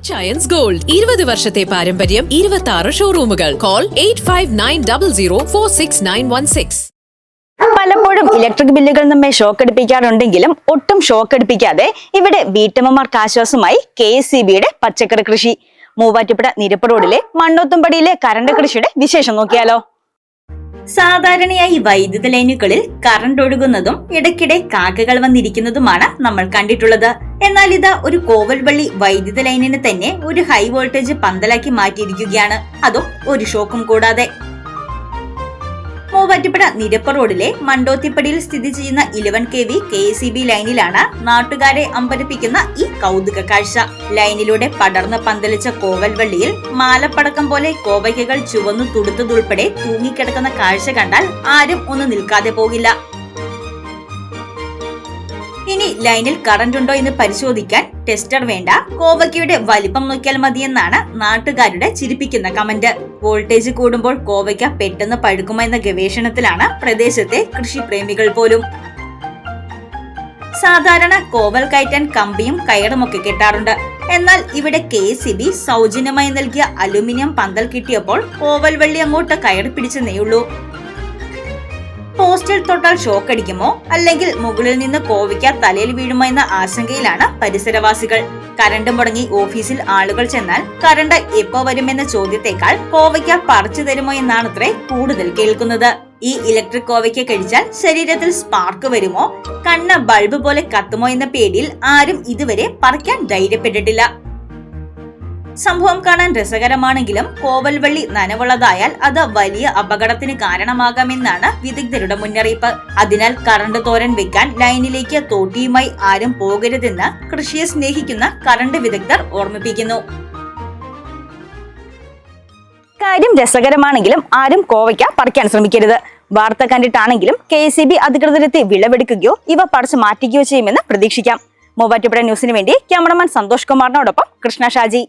Achayans gold ഇരുപത് വർഷത്തെ പാരമ്പര്യം ഇരുപത്തി ആറ് ഷോറൂമുകൾ call eight five nine double zero four six nine one six പലപ്പോഴും ഇലക്ട്രിക് ബില്ലുകൾ നമ്മെ ഷോക്ക് അടിപ്പിക്കാറുണ്ടെങ്കിലും ഒട്ടും ഷോക്ക് അടിപ്പിക്കാതെ ഇവിടെ വീട്ടമ്മമാർക്ക് ആശ്വാസമായി കെ എസ് സി ബിയുടെ പച്ചക്കറി കൃഷി. മൂവാറ്റുപുഴ നിരപ്പ് റോഡിലെ മണ്ണോത്തുംപടിയിലെ കരണ്ട് കൃഷിയുടെ വിശേഷം നോക്കിയാലോ. സാധാരണയായി വൈദ്യുത ലൈനുകളിൽ കറണ്ട് ഒഴുകുന്നതും ഇടയ്ക്കിടെ കാക്കകൾ വന്നിരിക്കുന്നതുമാണ് നമ്മൾ കണ്ടിട്ടുള്ളത്. എന്നാൽ ഇത് ഒരു കോവൽവള്ളി വൈദ്യുത ലൈനിന് തന്നെ ഒരു ഹൈ വോൾട്ടേജ് പന്തലാക്കി മാറ്റിയിരിക്കുകയാണ്. അതും ഒരു ഷോക്കും കൂടാതെ. മൂവാറ്റുപുഴ നിരപ്പ റോഡിലെ മണ്ടോത്തിപ്പടിയിൽ സ്ഥിതി ചെയ്യുന്ന eleven K V K C B ലൈനിലാണ് നാട്ടുകാരെ അമ്പരപ്പിക്കുന്ന ഈ കൗതുക കാഴ്ച. ലൈനിലൂടെ പടർന്ന് പന്തലിച്ച കോവൽവള്ളിയിൽ മാലപ്പടക്കം പോലെ കോവയ്ക്കകൾ ചുവന്നു തുടുത്തതുൾപ്പെടെ തൂങ്ങിക്കിടക്കുന്ന കാഴ്ച കണ്ടാൽ ആരും ഒന്ന് നിൽക്കാതെ പോകില്ല. ഇനി ലൈനിൽ കറണ്ട് ഉണ്ടോ എന്ന് പരിശോധിക്കാൻ ടെസ്റ്റർ വേണ്ട. കോവയ്ക്കയുടെ വലിപ്പം നോക്കിയാൽ മതിയെന്നാണ് നാട്ടുകാരുടെ ചിരിപ്പിക്കുന്ന കമന്റ് വോൾട്ടേജ് കൂടുമ്പോൾ കോവയ്ക്ക പെട്ടെന്ന് പഴുക്കുമെന്ന ഗവേഷണത്തിലാണ് പ്രദേശത്തെ കൃഷിപ്രേമികൾ പോലും. സാധാരണ കോവൽ കയറ്റാൻ കമ്പിയും കയറുമൊക്കെ കെട്ടാറുണ്ട്. എന്നാൽ ഇവിടെ കെ സി ബി സൗജന്യമായി നൽകിയ അലുമിനിയം പന്തൽ കിട്ടിയപ്പോൾ കോവൽ വള്ളി അങ്ങോട്ട് കയറി പിടിച്ചെന്നേയുള്ളൂ. പോസ്റ്റിൽ തൊട്ടാൽ ഷോക്ക് അടിക്കുമോ അല്ലെങ്കിൽ മുകളിൽ നിന്ന് കോവിക്ക തലയിൽ വീഴുമോ എന്ന ആശങ്കയിലാണ് പരിസരവാസികൾ. കരണ്ട് മുടങ്ങി ഓഫീസിൽ ആളുകൾ ചെന്നാൽ കരണ്ട് എപ്പോ വരുമെന്ന ചോദ്യത്തെക്കാൾ കോവയ്ക്ക പറിച്ചു തരുമോ എന്നാണത്രേ കൂടുതൽ കേൾക്കുന്നത്. ഈ ഇലക്ട്രിക് കോവയ്ക്ക കഴിച്ചാൽ ശരീരത്തിൽ സ്പാർക്ക് വരുമോ? കണ്ണ് ബൾബ് പോലെ കത്തുമോ എന്ന പേടിയിൽ ആരും ഇതുവരെ പറിക്കാൻ ധൈര്യപ്പെട്ടിട്ടില്ല. സംഭവം കാണാൻ രസകരമാണെങ്കിലും കോവൽവള്ളി നനവുള്ളതായാൽ അത് വലിയ അപകടത്തിന് കാരണമാകാമെന്നാണ് വിദഗ്ധരുടെ മുന്നറിയിപ്പ്. അതിനാൽ കറണ്ട് തോരൻ വെക്കാൻ ലൈനിലേക്ക് തോട്ടിയുമായി ആരും പോകരുതെന്ന് കൃഷിയെ സ്നേഹിക്കുന്ന കറണ്ട് വിദഗ്ധർ ഓർമ്മിപ്പിക്കുന്നു. കാര്യം രസകരമാണെങ്കിലും ആരും കോവയ്ക്ക പറിക്കാൻ ശ്രമിക്കരുത്. വാർത്ത കണ്ടിട്ടാണെങ്കിലും കെ എസ് ബി അധികൃതരെത്തി വിളവെടുക്കുകയോ ഇവ പറിച്ചു മാറ്റുകയോ ചെയ്യുമെന്ന് പ്രതീക്ഷിക്കാം. മൂവാറ്റുപുഴ ന്യൂസിന് വേണ്ടി ക്യാമറമാൻ സന്തോഷ് കുമാറിനോടൊപ്പം കൃഷ്ണ ഷാജി.